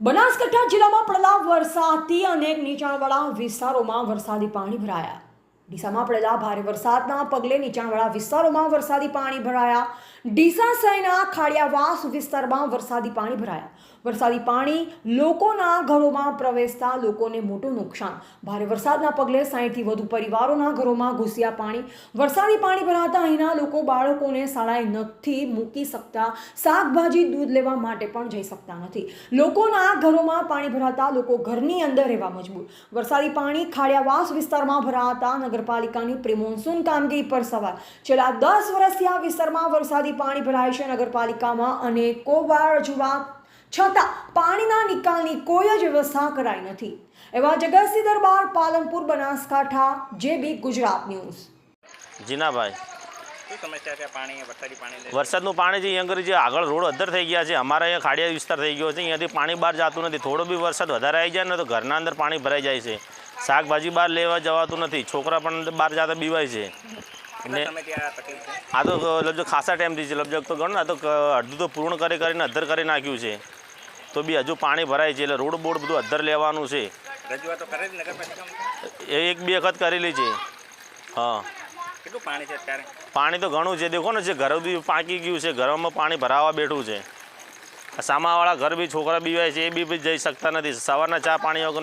બનાસકાંઠા જિલ્લામાં પડેલા વરસાદથી અનેક નીચાણવાળા વિસ્તારોમાં વરસાદી પાણી ભરાયા. ડીસામાં પડેલા ભારે વરસાદના પગલે નીચાણવાળા વિસ્તારોમાં વરસાદી પાણી ભરાયા. ડીસા શહેરના ખાડિયાવાસ વિસ્તારમાં વરસાદી પાણી ભરાયા. વરસાદી પાણી લોકોના ઘરોમાં પ્રવેશતા લોકોને મોટું નુકસાન. ભારે વરસાદના પગલે સાહીઠથી વધુ પરિવારોના ઘરોમાં ઘૂસ્યા પાણી. વરસાદી પાણી ભરાતા અહીંના લોકો બાળકોને શાળાએ નથી મૂકી શકતા, શાકભાજી, દૂધ લેવા માટે પણ જઈ શકતા નથી. લોકોના ઘરોમાં પાણી ભરાતા લોકો ઘરની અંદર રહેવા મજબૂર. વરસાદી પાણી ખાડિયાવાસ વિસ્તારમાં ભરાતા નગરપાલિકાની પ્રી મોન્સૂન કામગીરી પર સવાલ. છેલ્લા દસ વર્ષથી આ વિસ્તારમાં વરસાદી પાણી ભરાય છે. નગરપાલિકામાં અનેકો વાર રજૂઆત છતાં પાણીના નિકાલની કોઈ જ વ્યવસ્થા કરાઈ નથી. એવા જગતસિંહ દરબાર પાલનપુર બનાસકાંઠા જે બી ગુજરાત ન્યૂઝ. જીનાભાઈ શું સમસ્યા છે પાણી વરસાદી પાણી લઈને? વરસાદનું પાણી છે અહીંયા આગળ જે આગળ રોડ અદ્ધર થઈ ગયા છે અમારા અહીંયા ખાડિયા વિસ્તાર થઈ ગયો છે અહીંયાથી પાણી બહાર જતું નથી. થોડો બી વરસાદ વધારે આવી જાય ને તો ઘરના અંદર પાણી ભરાઈ જાય છે. શાકભાજી બહાર લેવા જવાતું નથી. છોકરા પણ બહાર જતા બીવાય છે. ને આ તો લગભગ ખાસા ટાઈમથી છે. લગભગ તો ગણો ને આ તો અડધું તો પૂર્ણ કરી કરીને અધર કરી નાખ્યું છે. તો બી હજુ પાણી ભરાય છે એટલે રોડ બોર્ડ બધું અદ્ધર લેવાનું છે. એ એક બે વખત કરેલી છે. હા. કેટલું પાણી છે અત્યારે? પાણી તો ઘણું છે. દેખો ને જે ઘર બી પાકી ગયું છે ઘરમાં પાણી ભરાવા બેઠું છે. સામાવાળા ઘર બી છોકરા બીવાય છે એ બી બી જઈ શકતા નથી. સવારના ચા પાણી વગર